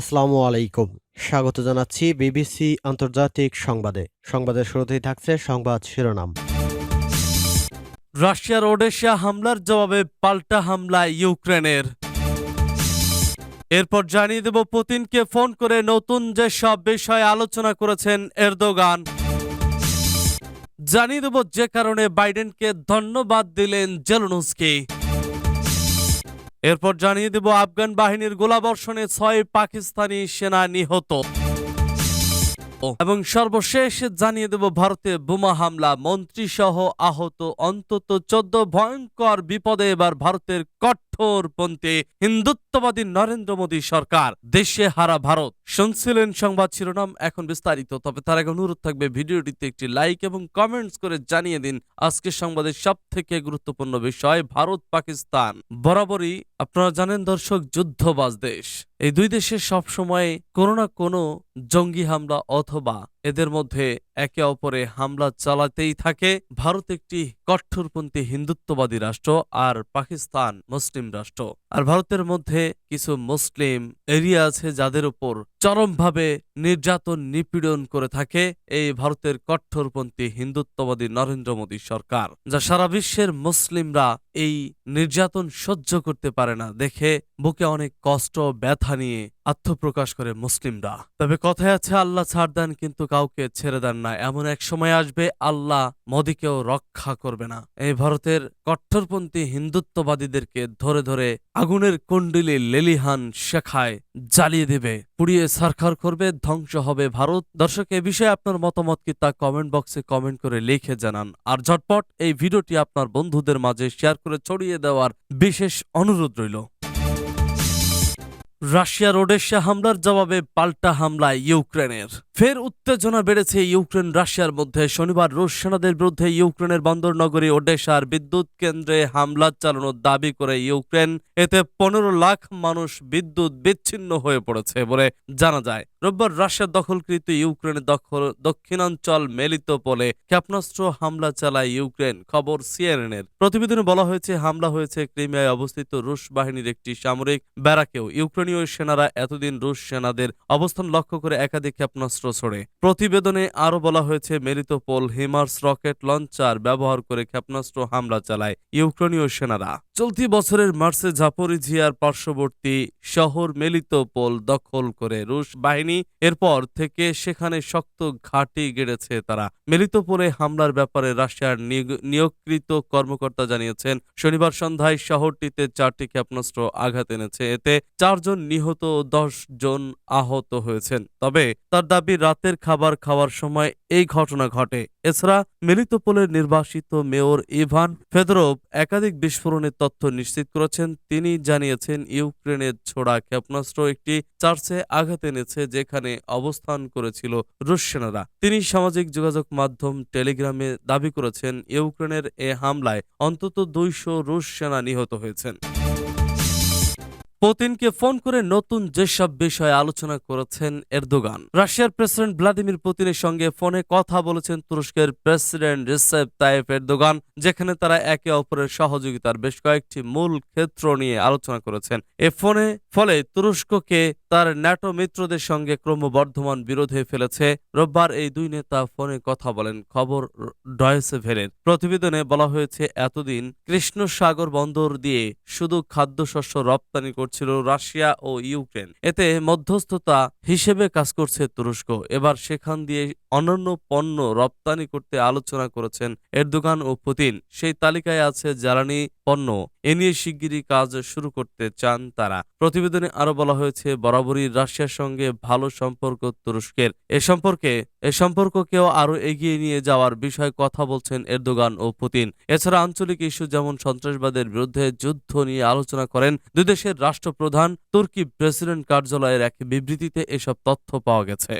আসসালামু আলাইকুম। স্বাগত জানাচ্ছি বিবিসি আন্তর্জাতিক সংবাদে। সংবাদের শুরুতেই থাকছে সংবাদ শিরোনাম। রাশিয়ার ওডেশিয়া হামলার জবাবে পাল্টা হামলা ইউক্রেনের। এরপর জানিয়ে দেব পুতিনকে ফোন করে নতুন যে সব বিষয়ে আলোচনা করেছেন এরদোগান। জানিয়ে দেব যে কারণে বাইডেনকে ধন্যবাদ দিলেন জেলনুস্কি। এরপর জানিয়ে দেব আফগান বাহিনীর গোলাবর্ষণে ছয় পাকিস্তানি সেনা নিহত। এবং সর্বশেষ জানিয়ে দেব ভারতে বোমা হামলা মন্ত্রী সহ আহত অন্তত চোদ্দ ভয়ঙ্কর বিপদে এবার ভারতের কঠোরপন্থী হিন্দুত্ববাদী নরেন্দ্র মোদী সরকার। দেশে হারা ভারত। শুনছিলেন সংবাদ শিরোনাম, এখন বিস্তারিত। তবে তার আগে অনুরোধ থাকবে ভিডিওটিতে একটি লাইক এবং কমেন্টস করে জানিয়ে দিন আজকের সংবাদের সব থেকে গুরুত্বপূর্ণ বিষয়, ভারত, পাকিস্তান। বরাবরই আপনারা জানেন দর্শক, যুদ্ধবাজ দেশ। এই দুই দেশে সবসময় কোনো না কোনো জঙ্গি হামলা অথবা অথবা এদের মধ্যে একে অপরে হামলা চালাতেই থাকে। ভারত একটি কঠোরপন্থী হিন্দুত্ববাদী রাষ্ট্র আর পাকিস্তান মুসলিম রাষ্ট্র। আর ভারতের মধ্যে কিছু মুসলিম এরিয়া আছে যাদের উপর চরমভাবে নির্যাতন নিপীড়ন করে থাকে এই ভারতের কঠোরপন্থী হিন্দুত্ববাদী নরেন্দ্র মোদী সরকার, যা সারা বিশ্বের মুসলিমরা এই নির্যাতন সহ্য করতে পারে না দেখে বুকে অনেক কষ্ট, ব্যথা নিয়ে আত্মপ্রকাশ করে মুসলিমরা। তবে কথায় আছে, আল্লাহ ছাড় দেন, কিন্তু কাউকে ছেড়ে দেন না। এমন এক সময় আসবে আল্লাহ মোদীকেও রক্ষা করবে না। এই ভারতের কট্টরপন্থী হিন্দুত্ববাদীদেরকে ধরে ধরে আগুনের কুণ্ডলি লেলিহান শেখায় জ্বালিয়ে দেবে। পুড়িয়ে সরকার করবে, ধ্বংস হবে ভারত। দর্শক, এ বিষয়ে আপনার মতামত কি তা কমেন্ট বক্সে কমেন্ট করে লিখে জানান। আর ঝটপট এই ভিডিওটি আপনার বন্ধুদের মাঝে শেয়ার করে ছড়িয়ে দেওয়ার বিশেষ অনুরোধ রইল। রাশিয়ার ওডেশা হামলার জবাবে পাল্টা হামলায় ইউক্রেনের। ফের উত্তেজনা বেড়েছে ইউক্রেন, রাশিয়ার মধ্যে। শনিবার রুশ সেনাদের বিরুদ্ধে ইউক্রেনের বন্দর নগরী ওডেশার বিদ্যুৎ কেন্দ্রে হামলা চালানোর দাবি করে ইউক্রেন। এতে পনেরো লাখ মানুষ বিদ্যুৎ বিচ্ছিন্ন হয়ে পড়েছে বলে জানা যায়। রোববার রাশিয়ার দখলকৃত ইউক্রেনের দখল, দক্ষিণাঞ্চল মেলিতোপলে ক্ষেপণাস্ত্র হামলা চালায় ইউক্রেন, খবর সিএনএনের। প্রতিবেদনে বলা হয়েছে, হামলা হয়েছে ক্রিমিয়ায় অবস্থিত রুশ বাহিনীর একটি সামরিক ব্যারাকেও। ইউক্রেনীয় সেনারা এতদিন রুশ সেনাদের অবস্থান লক্ষ্য করে একাধিক ক্ষেপণাস্ত্র ছোড়ে প্রতিবেদনে আরও বলা হয়েছে মেরিতোপোল হিমার্স রকেট লঞ্চার ব্যবহার করে ক্ষেপণাস্ত্র হামলা চালায় ইউক্রেনীয় সেনারা। চলতি বছরের মার্চে জাপোরিঝিয়ার পার্শ্ববর্তী শহর মেলিতোপোল দখল করে রুশ বাহিনী। এরপর থেকে সেখানে শক্ত ঘাঁটি গেড়েছে তারা। মেলিতোপোলে হামলার ব্যাপারে রাশিয়ার নিয়োগকৃত কর্মকর্তা জানিয়েছেন, শনিবার সন্ধ্যায় শহরটিতে চারটি ক্ষেপণাস্ত্র আঘাত এনেছে। এতে চারজন নিহত ও দশ জন আহত হয়েছেন। তবে তার দাবি, রাতের খাবার খাওয়ার সময় এই ঘটনা ঘটে। এছাড়া মেলিতোপোলের নির্বাসিত মেয়র ইভান ফেদরোভ একাধিক বিস্ফোরণের তথ্য নিশ্চিত করেছেন। তিনি জানিয়েছেন, ইউক্রেনের ছোড়া ক্ষেপণাস্ত্র একটি চার্চে আঘাত এনেছে যেখানে অবস্থান করেছিল রুশ সেনারা। তিনি সামাজিক যোগাযোগ মাধ্যম টেলিগ্রামে দাবি করেছেন, ইউক্রেনের এ হামলায় অন্তত দুইশো রুশ সেনা নিহত হয়েছেন। পুতিনকে ফোন করে নতুন যেসব বিষয়ে আলোচনা করেছেন এরদোগান। রাশিয়ার প্রেসিডেন্ট ভ্লাদিমির পুতিনের সঙ্গে ফোনে কথা বলেছেন তুরস্কের প্রেসিডেন্ট রিসেপ তাইফ এরদোগান, যেখানে তারা একে অপরের সহযোগিতার বেশ কয়েকটি মূল ক্ষেত্র নিয়ে আলোচনা করেছেন। এ ফোনে, ফলে তুরস্ককে তার ন্যাটো মিত্রদের সঙ্গে ক্রমবর্ধমান বিরোধে ফেলেছে। রোববার এই দুই নেতা ফোনে কথা বলেন, খবর ডয়েসে ভেলের প্রতিবেদনে বলা হয়েছে, এতদিন কৃষ্ণ সাগর বন্দর দিয়ে শুধু খাদ্যশস্য রপ্তানি করছিল রাশিয়া ও ইউক্রেন। এতে মধ্যস্থতা হিসেবে কাজ করছে তুরস্ক। এবার সেখান দিয়ে অনন্য পণ্য রপ্তানি করতে আলোচনা করেছেন এরদোগান ও পুতিন। সেই তালিকায় আছে জ্বালানি পণ্য। এ নিয়ে শিগগিরই কাজ শুরু করতে চান তারা। প্রতিবেদনে আরও বলা হয়েছে, বরাবরই রাশিয়ার সঙ্গে ভালো সম্পর্ক তুরস্কের। এ সম্পর্কে, এ সম্পর্ককেও আরও এগিয়ে নিয়ে যাওয়ার বিষয়ে কথা বলছেন এরদোগান ও পুতিন। এছাড়া আঞ্চলিক ইস্যু যেমন সন্ত্রাসবাদের বিরুদ্ধে যুদ্ধ নিয়ে আলোচনা করেন, দুই দেশের রাষ্ট্রপ্রধান তুর্কি প্রেসিডেন্ট কার্যালয়ের এক বিবৃতিতে এসব তথ্য পাওয়া গেছে।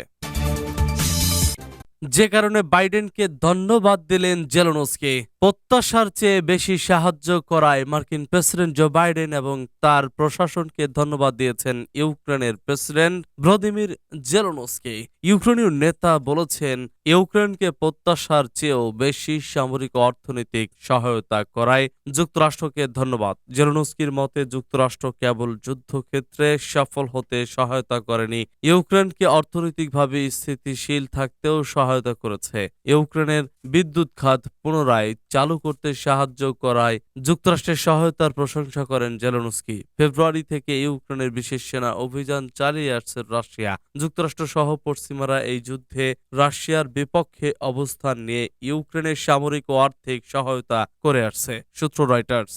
যে কারণে বাইডেনকে ধন্যবাদ দিলেন জেলনস্কি। প্রত্যাশার চেয়ে বেশি সাহায্য করায় মার্কিন প্রেসিডেন্ট জো বাইডেন এবং তার প্রশাসনকে ধন্যবাদ দিয়েছেন ইউক্রেনের প্রেসিডেন্ট ভ্লাদিমির জেলনস্কি। ইউক্রেনীয় নেতা বলেছেন, ইউক্রেনকে প্রত্যাশার চেয়েও বেশি সামরিক অর্থনৈতিক সহায়তা করায় যুক্তরাষ্ট্রকে ধন্যবাদ। জেলনস্কির মতে, যুক্তরাষ্ট্র কেবল যুদ্ধক্ষেত্রে সফল হতে সহায়তা করেনি। ইউক্রেনকে অর্থনৈতিকভাবে স্থিতিশীল থাকতেও সহায়তা করেছে। ইউক্রেনের বিদ্যুৎ খাত পুনরায় চালু করতে সাহায্য করায় যুক্তরাষ্ট্রের সহায়তার প্রশংসা করেন জেলনস্কি। ফেব্রুয়ারি থেকে ইউক্রেনের বিশেষ সেনা অভিযান চালিয়ে আসছে রাশিয়া। যুক্তরাষ্ট্র সহ পশ্চিমারা এই যুদ্ধে রাশিয়ার বিপক্ষে অবস্থান নিয়ে ইউক্রেনের সামরিক ও আর্থিক সহায়তা করে আসছে, সূত্র রয়টার্স।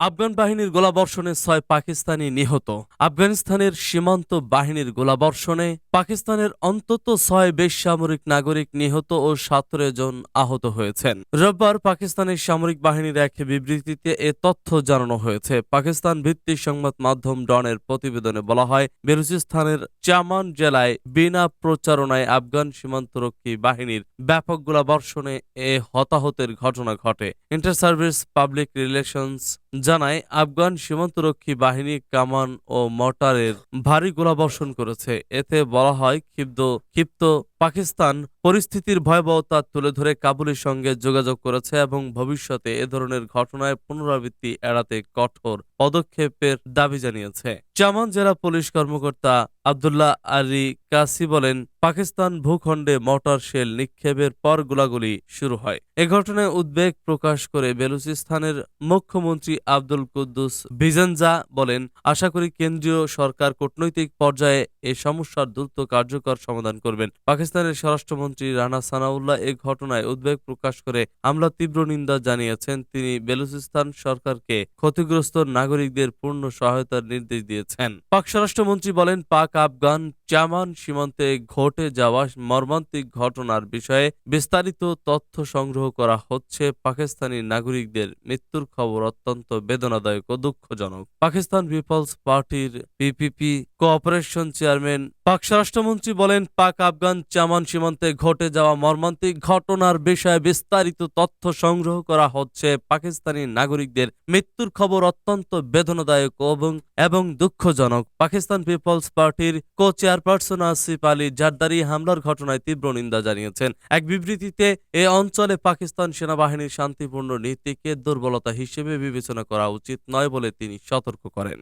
আফগান বাহিনীর গোলাবর্ষণে ছয় পাকিস্তানি নিহত। আফগানিস্তানের সীমান্ত বাহিনীর গোলাবর্ষণে পাকিস্তানের অন্তত ছয় বেসামরিক নাগরিক নিহত ও সতেরো জন আহত হয়েছেন। রোববার পাকিস্তানের সামরিক বাহিনীর এক বিবৃতিতে এ তথ্য জানানো হয়েছে। পাকিস্তান ভিত্তিক সংবাদ মাধ্যম ডনের প্রতিবেদনে বলা হয়, বেলুচিস্তানের চামান জেলায় বিনা প্রচারণায় আফগান সীমান্তরক্ষী বাহিনীর ব্যাপক গোলাবর্ষণে এ হতাহতের ঘটনা ঘটে। ইন্টার সার্ভিস পাবলিক রিলেশনস জানায়, আফগান সীমান্তরক্ষী বাহিনী কামান ও মর্টারের ভারী গোলাবর্ষণ করেছে। এতে বলা হয়, ক্ষিপ্ত ক্ষিপ্ত পাকিস্তান পরিস্থিতির ভয়াবহতা তুলে ধরে কাবুলের সঙ্গে যোগাযোগ করেছে এবং ভবিষ্যতে এ ধরনের ঘটনায় পুনরাবৃত্তি এড়াতে কঠোর পদক্ষেপের দাবি জানিয়েছে। চামান জেলা পুলিশ কর্মকর্তা আবদুল্লাহ আলী কাসি বলেন, পাকিস্তান ভূখণ্ডে মর্টার শেল নিক্ষেপের পর গোলাগুলি শুরু হয়। এ ঘটনায় উদ্বেগ প্রকাশ করে বেলুচিস্তানের মুখ্যমন্ত্রী আব্দুল কুদ্দুস বিজেনজা বলেন, আশা করি কেন্দ্রীয় সরকার কূটনৈতিক পর্যায়ে এ সমস্যার দ্রুত কার্যকর সমাধান করবেন। পাকিস্তানের স্বরাষ্ট্রমন্ত্রী রানা সানাউল্লাহ এ ঘটনায় উদ্বেগ প্রকাশ করে হামলা তীব্র নিন্দা জানিয়েছেন। তিনি বেলুচিস্তান সরকারকে ক্ষতিগ্রস্ত নাগরিকদের পূর্ণ সহায়তার নির্দেশ দিয়েছেন। পাক স্বরাষ্ট্রমন্ত্রী বলেন, পাক আফগান চামান সীমান্তে ঘটে যাওয়া মর্মান্তিক ঘটনার বিষয়ে বিস্তারিত তথ্য সংগ্রহ করা হচ্ছে পাকিস্তানি নাগরিকদের মৃত্যুর খবর অত্যন্ত বেদনাদায়ক ও দুঃখজনক। পাকিস্তান পিপলস পার্টির পিপিপি কোঅপারেশন চেয়ারম্যান পাক স্বরাষ্ট্রমন্ত্রী বলেন, পাক আফগান চামান সীমান্তে ঘটে যাওয়া মর্মান্তিক ঘটনার বিষয়ে বিস্তারিত তথ্য সংগ্রহ করা হচ্ছে পাকিস্তানি নাগরিকদের মৃত্যুর খবর অত্যন্ত বেদনাদায়ক এবং এবং দুঃখজনক। পাকিস্তান পিপলস পার্টির কো চেয়ারপারসন আসিফ আলী জারদারি হামলার ঘটনায় তীব্র নিন্দা জানিয়েছেন। এক বিবৃতিতে, এ অঞ্চলে পাকিস্তান সেনাবাহিনীর শান্তিপূর্ণ নীতিকে দুর্বলতা হিসেবে বিবেচনা করা উচিত নয় বলে তিনি সতর্ক করেন।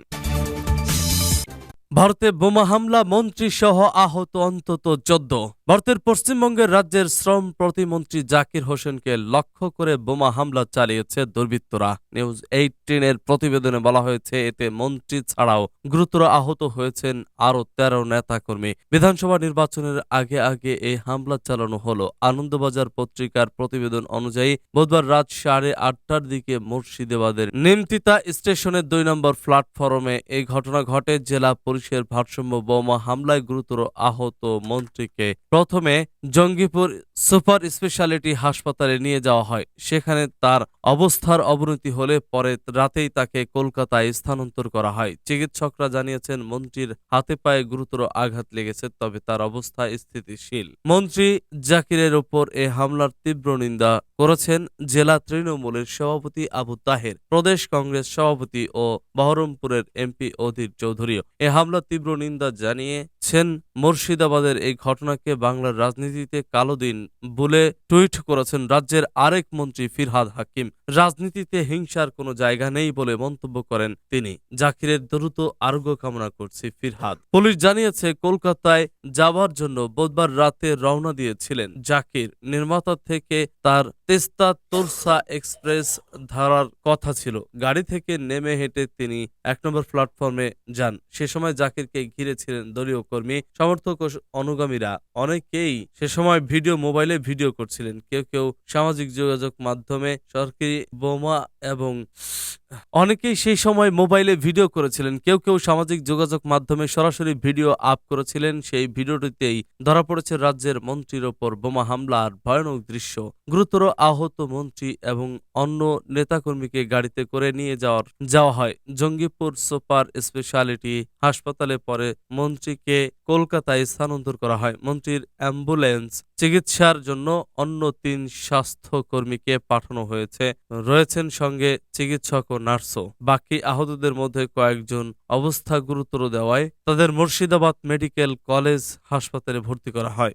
ভারতে বোমা হামলা, মন্ত্রী সহ আহত অন্তত চোদ্দ। ভারতের পশ্চিমবঙ্গের রাজ্যের শ্রম প্রতিমন্ত্রী জাকির হোসেনকে লক্ষ্য করে বোমা হামলা চালিয়েছে দুর্বৃত্তরা। নিউজ এইটিনের প্রতিবেদনে বলা হয়েছে, এতে মন্ত্রী ছাড়াও গুরুতর আহত হয়েছেন আরও তেরো নেতাকর্মী। বিধানসভা নির্বাচনের আগে আগে এই হামলা চালানো হলো। আনন্দবাজার পত্রিকার প্রতিবেদন অনুযায়ী, বুধবার রাত সাড়ে আটটার দিকে মুর্শিদাবাদের নিমতিতা স্টেশনের দুই নম্বর প্ল্যাটফর্মে এই ঘটনা ঘটে। জেলা পুলিশের ভারসাম্য বোমা হামলায় গুরুতর আহত মন্ত্রীকে প্রথমে জঙ্গিপুর সুপার স্পেশালিটি হাসপাতালে নিয়ে যাওয়া হয়। সেখানে তার অবস্থার অবনতি হলে পরে রাতেই তাকে কলকাতায় স্থানান্তর করা হয়। চিকিৎসকরা জানিয়েছেন, মন্ত্রীর হাতে পায়ে গুরুতর আঘাত লেগেছে, তবে তার অবস্থা স্থিতিশীল। মন্ত্রী জাকিরের ওপর এ হামলার তীব্র নিন্দা করেছেন জেলা তৃণমূলের সভাপতি আবু তাহের, প্রদেশ কংগ্রেস সভাপতি ও বহরমপুরের এমপি অধীর চৌধুরীও। এ হামলার তীব্র নিন্দা জানিয়েছেন, মুর্শিদাবাদের এই ঘটনাকে বাংলার রাজনীতিতে কালো দিন বলে টুইট করেছেন রাজ্যের আরেক মন্ত্রী ফিরহাদ হাকিম। রাজনীতিতে হিংসার কোনো জায়গা নেই বলে মন্তব্য করেন তিনি। জাকিরের দ্রুত আরোগ্য কামনা করছি ফিরহাদ। পুলিশ জানিয়েছে, কলকাতায় যাওয়ার জন্য বুধবার রাতে রওনা দিয়েছিলেন জাকির। নির্মাতা থেকে তার তেস্তা তোরসা এক্সপ্রেস ধারার কথা ছিল। গাড়ি থেকে নেমে হেঁটে তিনি এক নম্বর প্ল্যাটফর্মে যান। সে সময় জাকিরকে ঘিরেছিলেন দলীয় কর্মী, সমর্থক ও অনুগামীরা। অনেকেই সে সময় ভিডিও, মোবাইলে ভিডিও করছিলেন। কেউ কেউ সামাজিক যোগাযোগ মাধ্যমে সরকারি বোমা এবং অনেকেই সেই সময় মোবাইলে ভিডিও করেছিলেন। কেউ কেউ সামাজিক যোগাযোগ মাধ্যমে সরাসরি ভিডিও আপ করেছিলেন। সেই ভিডিওটিতেই ধরা পড়েছে রাজ্যের মন্ত্রীর ওপর বোমা হামলার ভয়ানক দৃশ্য। গুরুতর আহত মন্ত্রী এবং অন্য নেতাকর্মীকে গাড়িতে করে নিয়ে যাওয়ার, যাওয়া হয়। জঙ্গিপুর সুপার স্পেশালিটি হাসপাতাল। হাসপাতালে পরে মন্ত্রীকে কলকাতায় স্থানান্তর করা হয়। মন্ত্রীর অ্যাম্বুলেন্স চিকিৎসার জন্য অন্য তিন স্বাস্থ্যকর্মীকে পাঠানো হয়েছে। রয়েছেন সঙ্গে চিকিৎসক ও নার্সও। বাকি আহতদের মধ্যে কয়েকজন অবস্থা গুরুতর দেওয়ায় তাদের মুর্শিদাবাদ মেডিকেল কলেজ হাসপাতালে ভর্তি করা হয়।